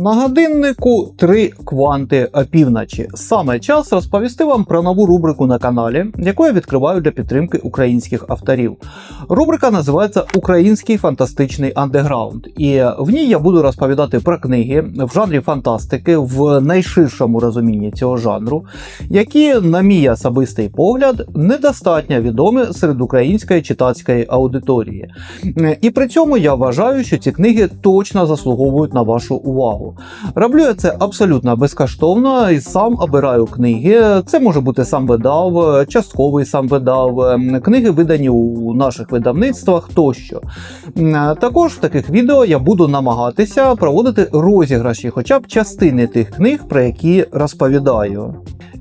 На годиннику три кванти опівночі. Саме час розповісти вам про нову рубрику на каналі, яку я відкриваю для підтримки українських авторів. Рубрика називається Український фантастичний андеграунд, і в ній я буду розповідати про книги в жанрі фантастики в найширшому розумінні цього жанру, які, на мій особистий погляд, недостатньо відомі серед української читацької аудиторії. І при цьому я вважаю, що ці книги точно заслуговують на вашу увагу. Роблю я це абсолютно безкоштовно і сам обираю книги. Це може бути сам видав, частковий сам видав, ем, книги видані у наших видавництвах тощо. Також в таких відео я буду намагатися проводити розіграші, хоча б частини тих книг, про які розповідаю.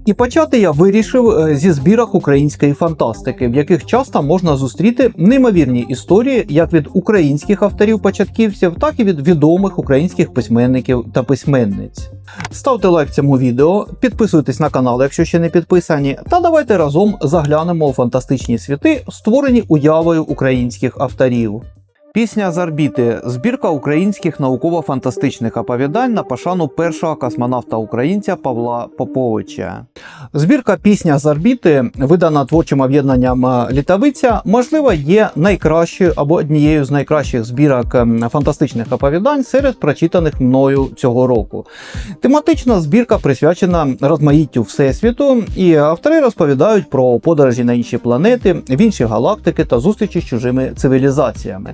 І почати я вирішив е, зі збірок української фантастики, в яких часто можна зустріти неймовірні історії як від українських авторів-початківців, так і від відомих українських письменників та письменниць. Ставте лайк цьому відео, підписуйтесь на канал, якщо ще не підписані, та давайте разом заглянемо у фантастичні світи, створені уявою українських авторів. Пісня з орбіти збірка українських науково-фантастичних оповідань на пошану першого космонавта українця Павла Поповича. Збірка Пісня з орбіти, видана творчим об'єднанням Літавиця, можливо, є найкращою або однією з найкращих збірок ем, фантастичних оповідань серед прочитаних мною цього року. Тематична збірка присвячена розмаїттю Всесвіту, і автори розповідають про подорожі на інші планети, в інші галактики та зустрічі з чужими цивілізаціями.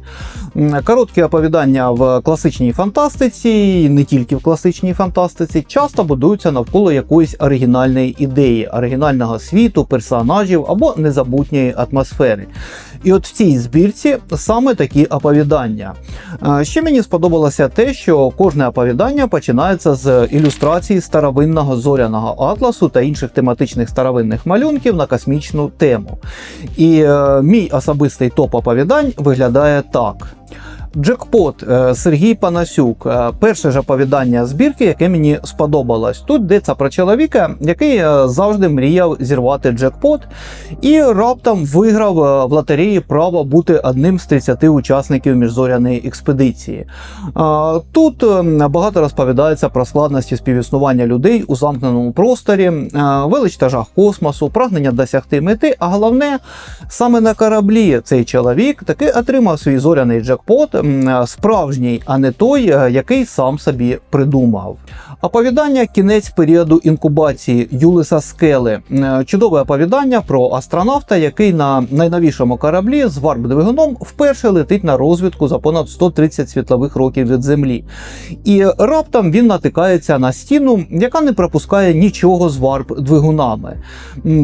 Короткі оповідання в класичній фантастиці, і не тільки в класичній фантастиці, часто будуються навколо якоїсь оригінальної ідеї, оригінального світу, персонажів або незабутньої атмосфери. І от в цій збірці саме такі оповідання. Е, Ще мені сподобалося те, що кожне оповідання починається з ілюстрації старовинного зоряного атласу та інших тематичних старовинних малюнків на космічну тему. І е, мій особистий топ оповідань виглядає так. Джекпот е, Сергій Панасюк. Е, Перше ж оповідання збірки, яке мені сподобалось. Тут йдеться про чоловіка, який е, завжди мріяв зірвати джекпот, і раптом виграв в лотереї право бути одним з 30 учасників міжзоряної експедиції. Тут багато розповідається про складності співіснування людей у замкненому просторі, велич та жах космосу, прагнення досягти мети, а головне, саме на кораблі цей чоловік таки отримав свій зоряний джекпот, справжній, а не той, е, який сам собі придумав. Оповідання кінець періоду інкубації Юлиса Скели. Е, Чудове оповідання про астронавта, який на найновішому кораблі з варп-двигуном вперше летить на розвідку за понад 130 світлових років від Землі. І раптом він натикається на стіну, яка не пропускає нічого з варп-двигунами.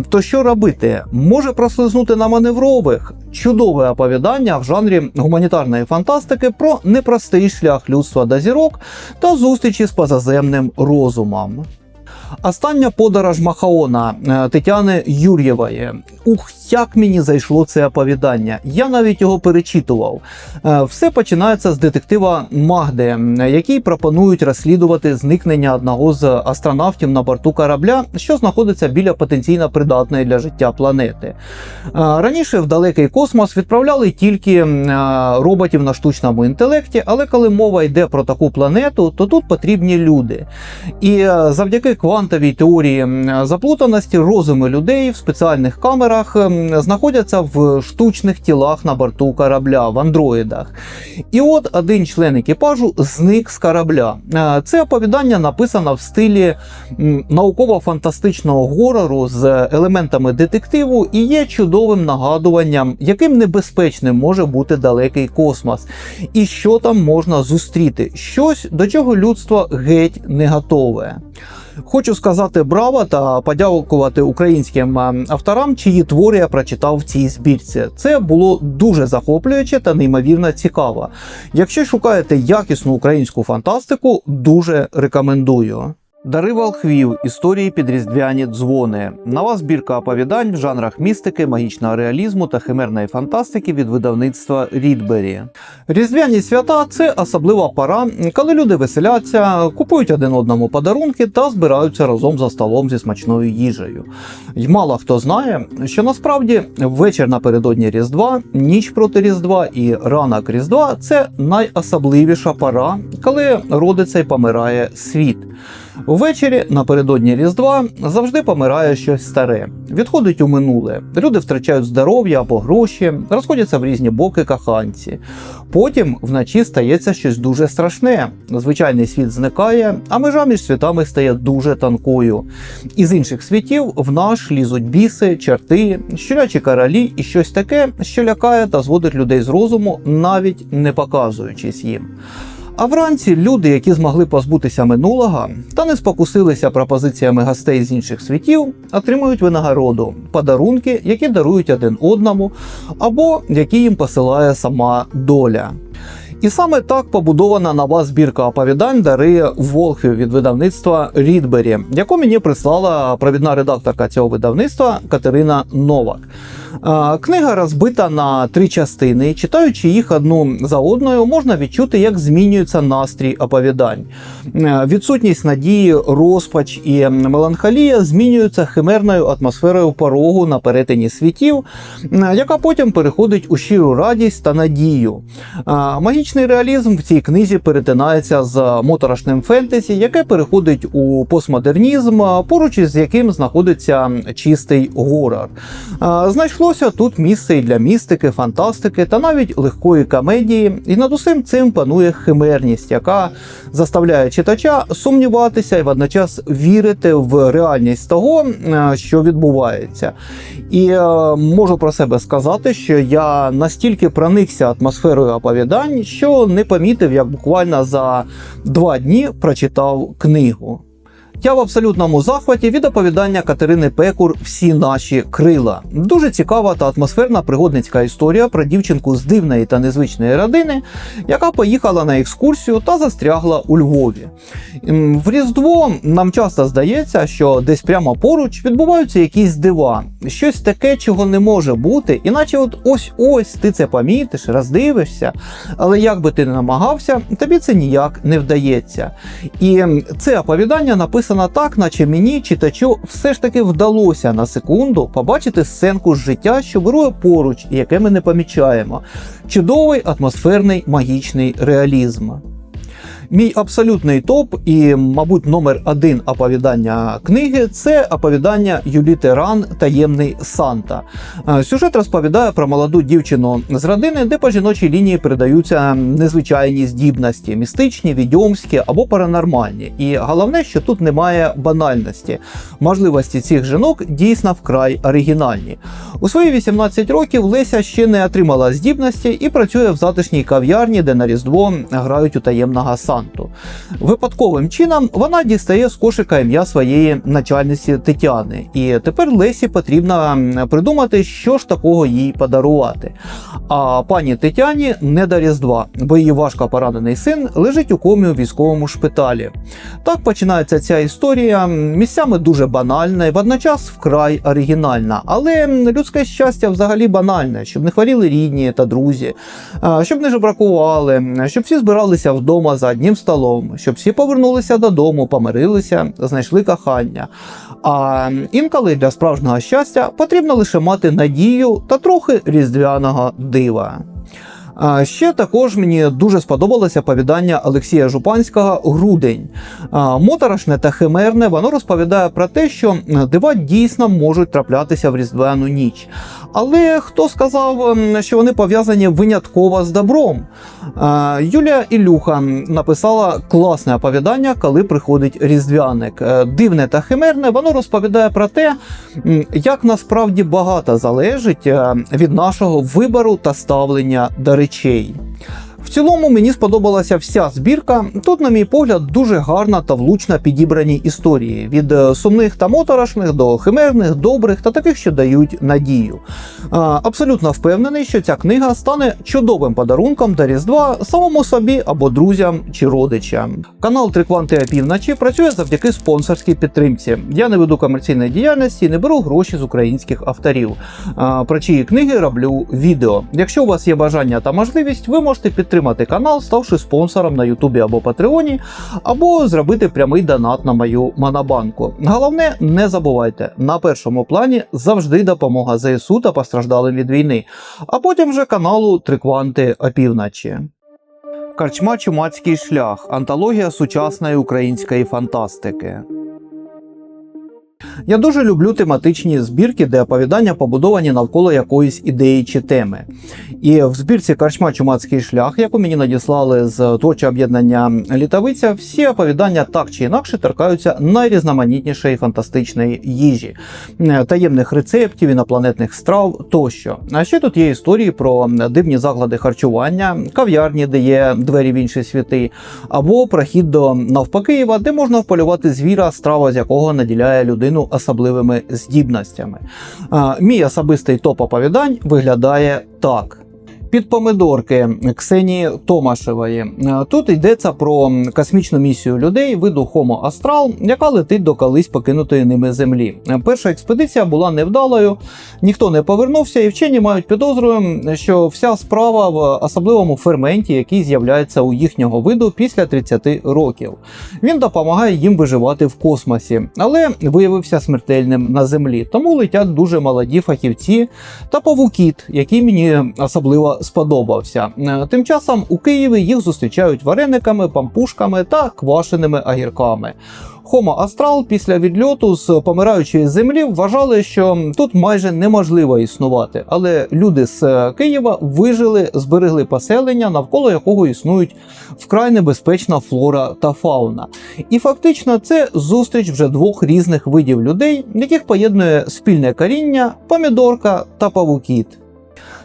То що робити? Може прослизнути на маневрових? Чудове оповідання в жанрі гуманітарної фантастики про непростий шлях людства до зірок та зустрічі з позаземним розумом. Остання подорож Махаона е, Тетяни Юр'євої. Ух, як мені зайшло це оповідання. Я навіть його перечитував. Е, Все починається з детектива Магди, який пропонують розслідувати зникнення одного з астронавтів на борту корабля, що знаходиться біля потенційно придатної для життя планети. Е, Раніше в далекий космос відправляли тільки роботів на штучному інтелекті, але коли мова йде про таку планету, то тут потрібні люди. І завдяки квантовій теорії заплутаності розуми людей в спеціальних камерах знаходяться в штучних тілах на борту корабля, в андроїдах. І от один член екіпажу зник з корабля. Е, Це оповідання написано в стилі науково-фантастичного горору з елементами детективу і є чудовим нагадуванням, яким небезпечним може бути далекий космос, і що там можна зустріти. Щось, до чого людство геть не готове. Хочу сказати браво та подякувати українським е, авторам, чиї твори я прочитав в цій збірці. Це було дуже захоплююче та неймовірно цікаво. Якщо шукаєте якісну українську фантастику, дуже рекомендую. Дари волхвів, історії підріздвяні дзвони. Нова збірка оповідань в жанрах містики, магічного реалізму та химерної фантастики від видавництва Рідбері. Різдвяні свята це особлива пора, коли люди веселяться, купують один одному подарунки та збираються разом за столом зі смачною їжею. й мало хто знає, що насправді вечір напередодні Різдва, ніч проти Різдва і ранок Різдва це найособливіша пора, коли родиться і помирає світ. Ввечері напередодні Різдва завжди помирає щось старе, відходить у минуле. Люди втрачають здоров'я або гроші, розходяться в різні боки каханці. Потім вночі стається щось дуже страшне. Звичайний світ зникає, а межа між світами стає дуже тонкою. Із інших світів в наш лізуть біси, черти, щурячі королі і щось таке, що лякає та зводить людей з розуму, навіть не показуючись їм. А вранці люди, які змогли позбутися минулого та не спокусилися пропозиціями гостей з інших світів, отримують винагороду, подарунки, які дарують один одному, або які їм посилає сама доля. І саме так побудована нова збірка оповідань Дари Волхвів від видавництва Рідбері, яку мені прислала провідна редакторка цього видавництва Катерина Новак. Книга розбита на три частини. Читаючи їх одну за одною, можна відчути, як змінюється настрій оповідань. Е, Відсутність надії, розпач і меланхолія змінюються химерною атмосферою порогу на перетині світів, яка потім переходить у щиру радість та надію. Магічний реалізм в цій книзі перетинається з моторошним фентезі, яке переходить у постмодернізм, поруч із яким знаходиться чистий горор. Е, Знайшлося тут місце і для містики, фантастики та навіть легкої комедії, і над усім цим панує химерність, яка заставляє читача сумніватися і водночас вірити в реальність того, е, що відбувається. І е, можу про себе сказати, що я настільки проникся атмосферою оповідань, що не помітив, як буквально за два дні прочитав книгу. Я в абсолютному захваті від оповідання Катерини Пекур Всі наші крила. Дуже цікава та атмосферна пригодницька історія про дівчинку з дивної та незвичної родини, яка поїхала на екскурсію та застрягла у Львові. В Різдво нам часто здається, що десь прямо поруч відбуваються якісь дива, щось таке, чого не може бути, іначе от ось ось ти це помітиш, роздивишся, але як би ти не намагався, тобі це ніяк не вдається. І це оповідання написано так, наче мені, читачу, все ж таки вдалося на секунду побачити сценку з життя, що вирує поруч, і яке ми не помічаємо. Чудовий атмосферний магічний реалізм. Мій абсолютний топ і, мабуть, номер один оповідання книги це оповідання Юліти Ран Таємний Санта. Е, Сюжет розповідає про молоду дівчину з родини, де по жіночій лінії передаються незвичайні здібності, містичні, відьомські або паранормальні. І головне, що тут немає банальності. Можливості цих жінок дійсно вкрай оригінальні. У свої 18 років Леся ще не отримала здібності і працює в затишній кав'ярні, де на Різдво грають у таємного Санту. Випадковим чином вона дістає з кошика ім'я своєї начальниці Тетяни, і тепер Лесі потрібно придумати, що ж такого їй подарувати. А пані Тетяні не до Різдва, бо її важко поранений син лежить у комі у військовому шпиталі. Так починається ця історія, місцями дуже банальна і водночас вкрай оригінальна. Але людське щастя взагалі банальне, щоб не хворіли рідні та друзі, щоб не жебракували, щоб всі збиралися вдома за одним столом, щоб всі повернулися додому, помирилися, знайшли кохання. А інколи для справжнього щастя потрібно лише мати надію та трохи різдвяного дива. А ще також мені дуже сподобалося повідання Олексія Жупанського Грудень. Моторошне та химерне, воно розповідає про те, що дива дійсно можуть траплятися в різдвяну ніч. Але хто сказав, що вони пов'язані винятково з добром? Юлія Ілюха написала класне оповідання, коли приходить різдвяник. Е, Дивне та химерне, воно розповідає про те, як насправді багато залежить е, від нашого вибору та ставлення до речей. В цілому мені сподобалася вся збірка. Тут, на мій погляд, дуже гарна та влучно підібрані історії від е, сумних та моторошних до химерних, добрих та таких, що дають надію. Абсолютно впевнений, що ця книга стане чудовим подарунком до Різдва самому собі або друзям чи родичам. Канал Три Кванти опівночі працює завдяки спонсорській підтримці. Я не веду комерційної діяльності і не беру гроші з українських авторів. Про чиї книги роблю відео. Якщо у вас є бажання та можливість, ви можете підтримати канал, ставши спонсором на Ютубі або Патреоні, або зробити прямий донат на мою монобанку. Головне, не забувайте, на першому плані завжди допомога ЗСУ та постраждалим від війни, а потім вже каналу Три Кванти опівночі. Карчма Чумацький шлях. Антологія сучасної української фантастики. Я дуже люблю тематичні збірки, де оповідання побудовані навколо якоїсь ідеї чи теми. І в збірці Карчма Чумацький шлях, яку мені надіслали з творчого об'єднання Літавиця, всі оповідання так чи інакше торкаються найрізноманітнішої фантастичної їжі, е, таємних рецептів, інопланетних страв тощо. А ще тут є історії про дивні заклади харчування, кав'ярні, де є двері в інші світи, або прохід до навпакиєва, де можна вполювати звіра, страва з якого наділяє людину особливими здібностями. Мій особистий топ оповідань виглядає так. Під помидорки Ксенії Томашевої. Е, Тут йдеться про космічну місію людей виду Homo Astral, яка летить до колись покинутої ними землі. Е, Перша експедиція була невдалою, ніхто не повернувся, і вчені мають підозру, що вся справа в особливому ферменті, який з'являється у їхнього виду після 30 років. Він допомагає їм виживати в космосі, але виявився смертельним на землі. Тому летять дуже молоді фахівці та павукіт, який мені особливо сподобався. Е, Тим часом у Києві їх зустрічають варениками, пампушками та квашеними огірками. Homo Astral після відльоту з помираючої землі вважали, що тут майже неможливо існувати, але люди з е, Києва вижили, зберегли поселення, навколо якого існують вкрай небезпечна флора та фауна. І фактично це зустріч вже двох різних видів людей, яких поєднує спільне коріння, помідорка та павукіт.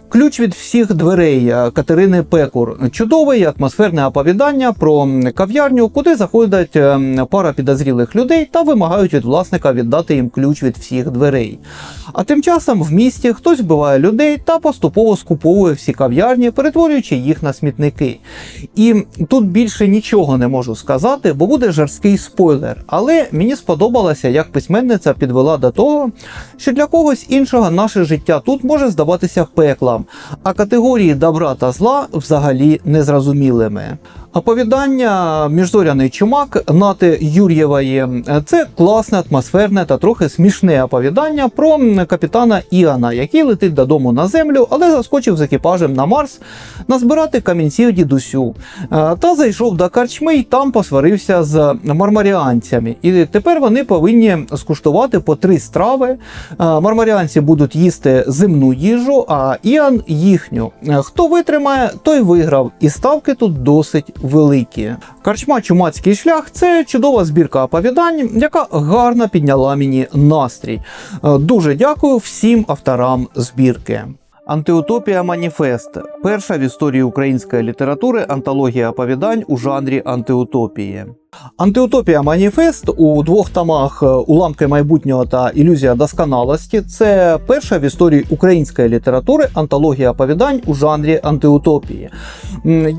Ключ від всіх дверей е, Катерини Пекур. Чудове і атмосферне оповідання про кав'ярню, куди заходять е, пара підозрілих людей та вимагають від власника віддати їм ключ від всіх дверей. А тим часом в місті хтось вбиває людей та поступово скуповує всі кав'ярні, перетворюючи їх на смітники. І тут більше нічого не можу сказати, бо буде жорсткий спойлер. Але мені сподобалося, як письменниця підвела до того, що для когось іншого наше життя тут може здаватися пеклом, а категорії добра та зла взагалі незрозумілими. Оповідання Міжзоряний чумак Нати Юр'євої це класне, атмосферне та трохи смішне оповідання про капітана Іана, який летить додому на землю, але заскочив з екіпажем на Марс назбирати камінців дідусю. Е, Та зайшов до карчми і там посварився з мармаріанцями. І тепер вони повинні скуштувати по три страви. Е, Мармаріанці будуть їсти земну їжу, а Іан їхню. Е, Хто витримає, той виграв. І ставки тут досить великі. Карчма Чумацький шлях це чудова збірка оповідань, яка гарно підняла мені настрій. Е, Дуже дякую всім авторам збірки. Антиутопія Маніфест перша в історії української літератури антологія оповідань у жанрі антиутопії. Антиутопія Маніфест у двох томах е, Уламки майбутнього та Ілюзія досконалості це перша в історії української літератури антологія оповідань у жанрі антиутопії.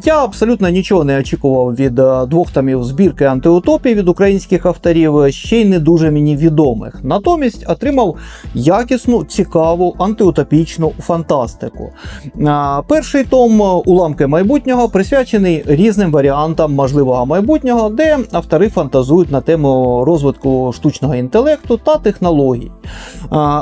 Я абсолютно нічого не очікував від е, двох томів збірки антиутопії від українських авторів, е, ще й не дуже мені відомих. Натомість отримав якісну, цікаву антиутопічну фантастику. Перший том Уламки майбутнього присвячений різним варіантам можливого майбутнього, де автори фантазують на тему розвитку штучного інтелекту та технологій.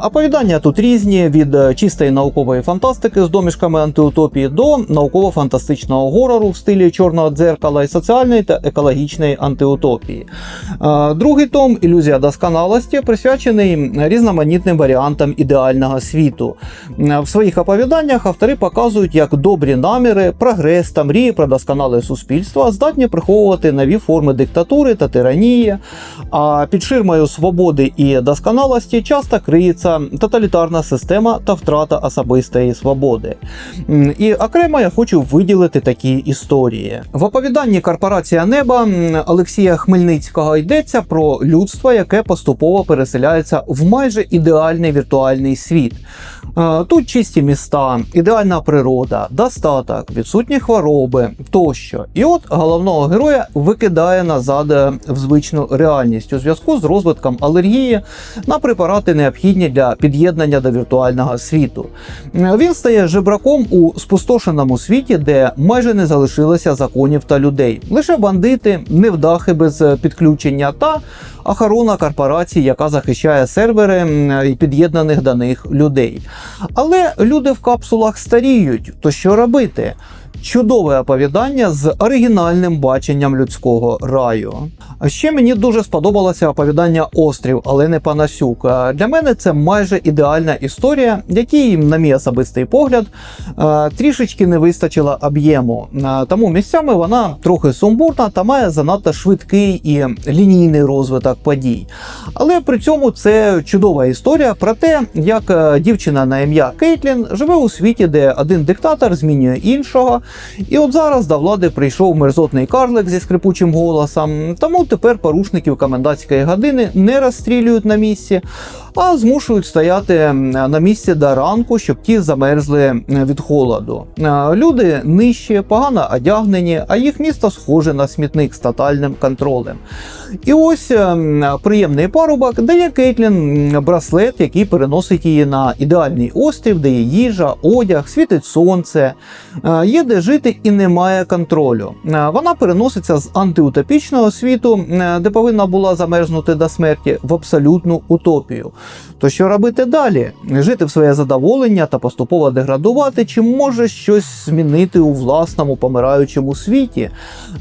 Оповідання тут різні від е, чистої наукової фантастики з домішками антиутопії до науково-фантастичного горору в стилі чорного дзеркала і соціальної та екологічної антиутопії. Другий том Ілюзія досконалості присвячений різноманітним варіантам ідеального світу. В своїх оповіданнях автори показують, як добрі наміри, прогрес та мрії про досконале суспільство здатні приховувати нові форми диктатури диктатури та тиранії, а під ширмою свободи і досконалості часто криється тоталітарна система та втрата особистої свободи. І окремо я хочу виділити такі історії. В оповіданні Корпорація Неба Олексія Хмельницького йдеться про людство, яке поступово переселяється в майже ідеальний віртуальний світ. Е, Тут чисті міста, ідеальна природа, достаток, відсутні хвороби тощо. І от головного героя викидає назад в звичну реальність у зв'язку з розвитком алергії на препарати, необхідні для під'єднання до віртуального світу. Він стає жебраком у спустошеному світі, де майже не залишилося законів та людей. Лише бандити, невдахи без підключення та охорона корпорації, яка захищає сервери і під'єднаних до них людей. Але люди в капсулах старіють, то що робити? Чудове оповідання з оригінальним баченням людського раю. Ще мені дуже сподобалося оповідання Острів Олени Панасюк. Е, Для мене це майже ідеальна історія, якій, на мій особистий погляд, е, трішечки не вистачило об'єму. Тому місцями вона трохи сумбурна та має занадто швидкий і лінійний розвиток подій. Але при цьому це чудова історія про те, як е, дівчина на ім'я Кейтлін живе у світі, де один диктатор змінює іншого. І от зараз до влади прийшов мерзотний карлик зі скрипучим голосом. Тому тепер порушників комендантської години не розстрілюють на місці, а змушують стояти на місці до ранку, щоб ті замерзли від холоду. Е, Люди нижчі, погано одягнені, а їх місто схоже на смітник з тотальним контролем. І ось ем, приємний парубок дає Кейтлін браслет, який переносить її на ідеальний острів, де є їжа, одяг, світить сонце, е, є де жити і немає контролю. Е, Вона переноситься з антиутопічного світу, е, де повинна була замерзнути до смерті, в абсолютну утопію. То що робити далі? Жити в своє задоволення та поступово деградувати, чи може щось змінити у власному помираючому світі?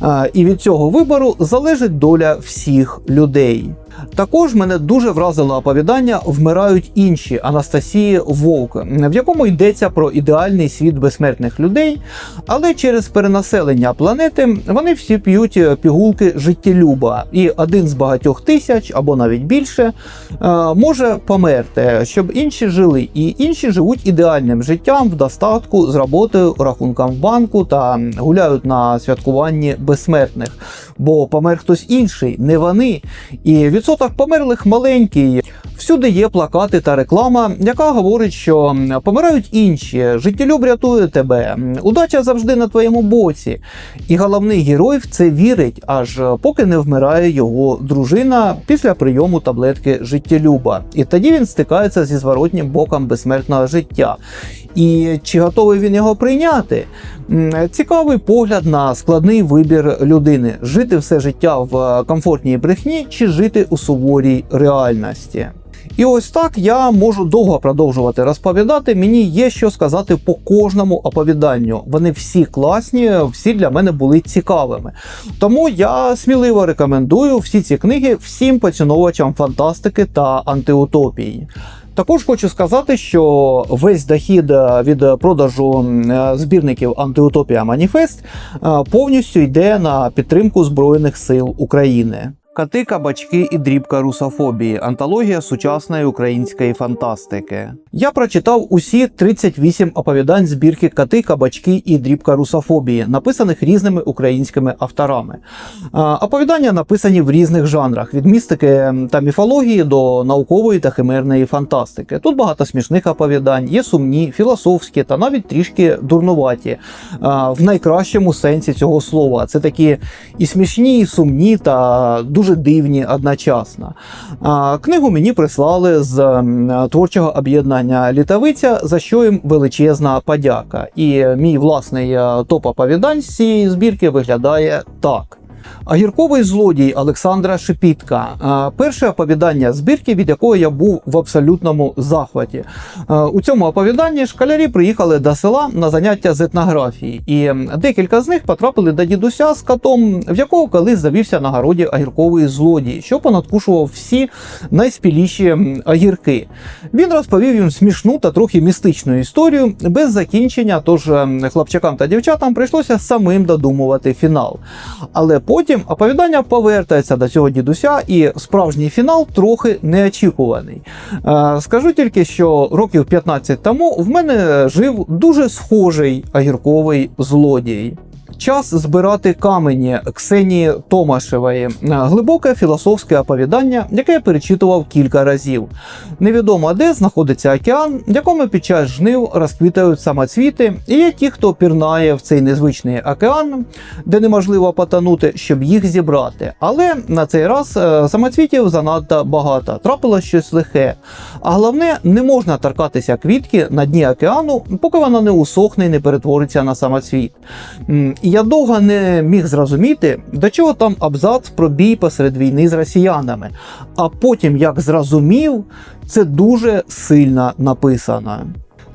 Е, І від цього вибору залежить доля всіх людей. Також мене дуже вразило оповідання Вмирають інші Анастасії Вовк, в якому йдеться про ідеальний світ безсмертних людей, але через перенаселення планети вони всі п'ють е, пігулки життєлюба, і один з багатьох тисяч або навіть більше е, може померти, щоб інші жили, і інші живуть ідеальним життям в достатку з роботою, рахунком в банку та гуляють на святкуванні безсмертних, бо помер хтось інший, не вони. І відсоток померлих маленький. Всюди є плакати та реклама, яка говорить, що помирають інші, життєлюб рятує тебе, удача завжди на твоєму боці. І головний герой в це вірить, аж поки не вмирає його дружина після прийому таблетки життєлюба. І тоді він стикається зі зворотнім боком безсмертного життя. І чи готовий він його прийняти? Цікавий погляд на складний вибір людини: жити все життя в комфортній брехні чи жити у суворій реальності. І ось так я можу довго продовжувати розповідати. Мені є що сказати по кожному оповіданню. Вони всі класні, всі для мене були цікавими. Тому я сміливо рекомендую всі ці книги всім поціновувачам фантастики та антиутопії. Також хочу сказати, що весь дохід е, від продажу е, збірників Антиутопія Маніфест е, повністю йде на підтримку Збройних сил України. Кати, кабачки і дрібка русофобії. Антологія сучасної української фантастики. Я прочитав усі 38 оповідань збірки Кати, кабачки і дрібка русофобії, написаних різними українськими авторами. Оповідання написані в різних жанрах: від містики та міфології до наукової та химерної фантастики. Тут багато смішних оповідань, є сумні, філософські та навіть трішки дурнуваті в найкращому сенсі цього слова. Це такі і смішні, і сумні та дуже дивні одночасно. Книгу мені прислали з творчого об'єднання Літавиця, за що їм величезна подяка. І мій власний е, топ оповідань з цієї збірки виглядає так. Агірковий злодій Олександра Шепітка. Перше оповідання збірки, від якого я був в абсолютному захваті. У цьому оповіданні школярі приїхали до села на заняття з етнографії, і декілька з них потрапили до дідуся з котом, в якого колись завівся на городі агірковий злодій, що понадкушував всі найспіліші м, огірки. Він розповів їм смішну та трохи містичну історію без закінчення, тож хлопчакам та дівчатам прийшлося самим додумувати фінал. Але потім оповідання повертається до цього дідуся, і справжній фінал трохи неочікуваний. Е, Скажу тільки, що років 15 тому в мене жив дуже схожий огірковий злодій. Час збирати камені Ксенії Томашевої. Глибоке філософське оповідання, яке я перечитував кілька разів. Невідомо де знаходиться океан, в якому під час жнив розквітають самоцвіти, і є ті, хто пірнає в цей незвичний океан, де неможливо потонути, щоб їх зібрати. Але на цей раз е, самоцвітів занадто багато, трапилось щось лихе. А головне, не можна торкатися квітки на дні океану, поки вона не усохне і не перетвориться на самоцвіт. Я довго не міг зрозуміти, до чого там абзац про бій посеред війни з росіянами. А потім, як зрозумів, це дуже сильно написано.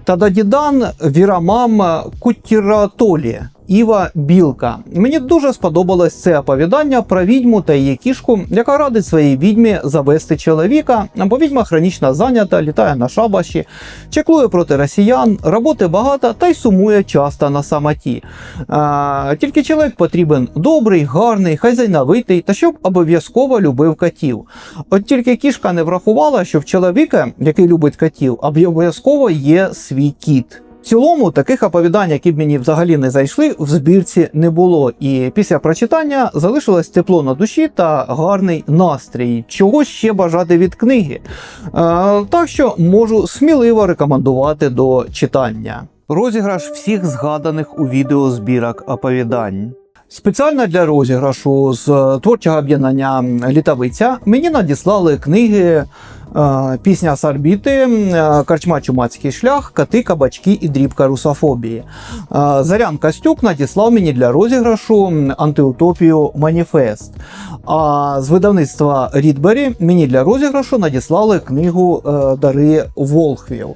Тададідан Вірамам Кутіратолі. Іва Білка. Мені дуже сподобалось це оповідання про відьму та її кішку, яка радить своїй відьмі завести чоловіка, бо відьма хронічно зайнята, літає на шабаші, чеклує проти росіян, роботи багато та й сумує часто на самоті. А, тільки чоловік потрібен добрий, гарний, хазяйновитий та щоб обов'язково любив котів. От тільки кішка не врахувала, що в чоловіка, який любить котів, обов'язково є свій кіт. Цілому таких оповідань, які б мені взагалі не зайшли, в збірці не було. І після прочитання залишилось тепло на душі та гарний настрій. Чого ще бажати від книги? Е, так що можу сміливо рекомендувати до читання. Розіграш всіх згаданих у відео збірок оповідань. Спеціально для розіграшу з творчого об'єднання Літавиця мені надіслали книги е, Пісня з орбіти, Карчма Чумацький шлях, Кати, кабачки і дрібка русофобії. Зарян Костюк надіслав мені для розіграшу антиутопію Маніфест. А з видавництва Рідбері мені для розіграшу надіслали книгу е, Дари Волхвів.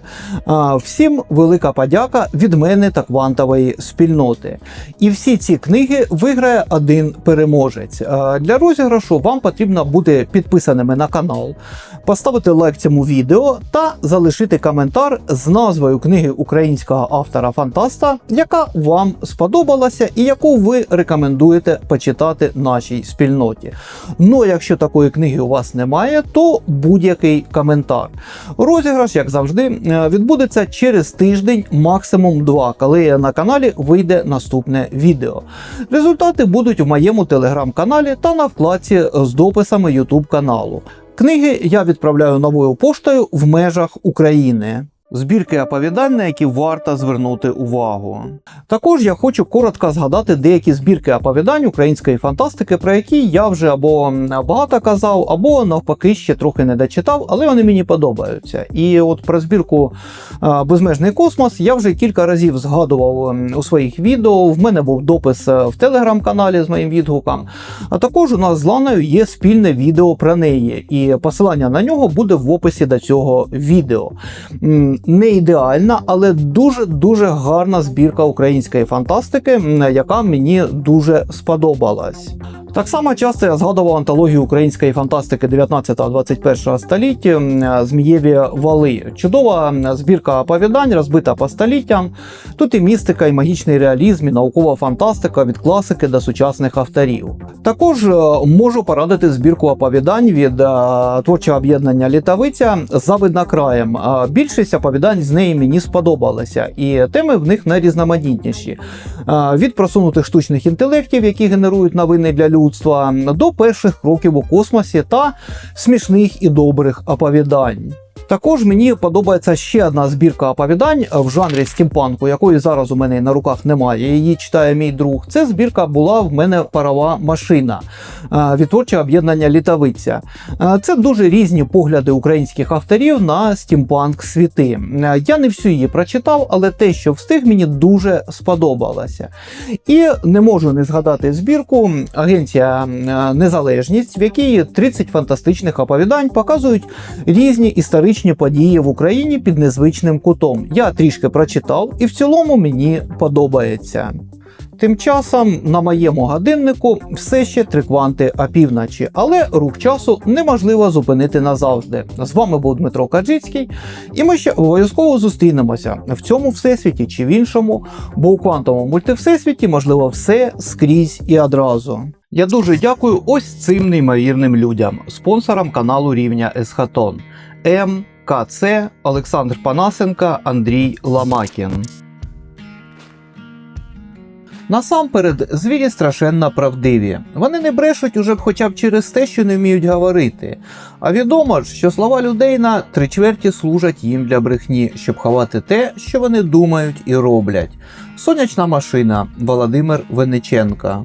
Всім велика подяка від мене та квантової спільноти. І всі ці книги виграє один переможець. Для розіграшу вам потрібно бути підписаними на канал, поставити лайк цьому відео та залишити коментар з назвою книги українського автора-фантаста, яка вам сподобалася і яку ви рекомендуєте почитати нашій спільноті. Ну, якщо такої книги у вас немає, то будь-який коментар. Розіграш, як завжди, е, відбудеться через тиждень, максимум два, коли на каналі вийде наступне відео. Результати будуть у моєму телеграм-каналі та на вкладці з дописами YouTube каналу. Книги я відправляю новою поштою в межах України. Збірки оповідань, на які варто звернути увагу. Також я хочу коротко згадати деякі збірки оповідань української фантастики, про які я вже або багато казав, або навпаки ще трохи не дочитав, але вони мені подобаються. І от про збірку е, Безмежний космос я вже кілька разів згадував ем, у своїх відео. В мене був допис е, в телеграм-каналі з моїм відгуком. А також у нас з Ланою є спільне відео про неї, і посилання на нього буде в описі до цього відео. Не ідеальна, але дуже-дуже гарна збірка української фантастики, яка мені дуже сподобалась. Так само часто я згадував антологію української фантастики 19-21 століття Змієві вали. Чудова збірка оповідань, розбита по століттям. Тут і містика, і магічний реалізм, і наукова фантастика від класики до сучасних авторів. Також е, можу порадити збірку оповідань від е, творчого об'єднання Літавиця Завидна краєм. Е, Більшість оповідань з неї мені сподобалися, і теми в них найрізноманітніші. Від просунутих штучних інтелектів, які генерують новини для людства, до перших кроків у космосі та смішних і добрих оповідань. Також мені подобається ще одна збірка оповідань в жанрі стімпанку, якої зараз у мене на руках немає. Її читає мій друг. Це збірка була в мене парова машина е, від творчого об'єднання Літавиця. Е, Це дуже різні погляди українських авторів на стімпанк світи. Е, Я не всю її прочитав, але те, що встиг, мені дуже сподобалося. І не можу не згадати збірку Агенція Незалежність, в якій 30 фантастичних оповідань показують різні історичні події в Україні під незвичним кутом. Я трішки прочитав, і в цілому мені подобається. Тим часом на моєму годиннику все ще три кванти опівночі, але рух часу неможливо зупинити назавжди. З вами був Дмитро Каджицький, і ми ще обов'язково зустрінемося в цьому всесвіті чи в іншому, бо у квантовому мультивсесвіті можливо все скрізь і одразу. Я дуже дякую ось цим неймовірним людям, спонсорам каналу Рівня Есхатон М, КЦ, Олександр Панасенка, Андрій Ламакін. Насамперед, звірі страшенно правдиві. Вони не брешуть уже б хоча б через те, що не вміють говорити. А відомо ж, що слова людей на три чверті служать їм для брехні, щоб ховати те, що вони думають і роблять. Сонячна машина Володимир Вениченка.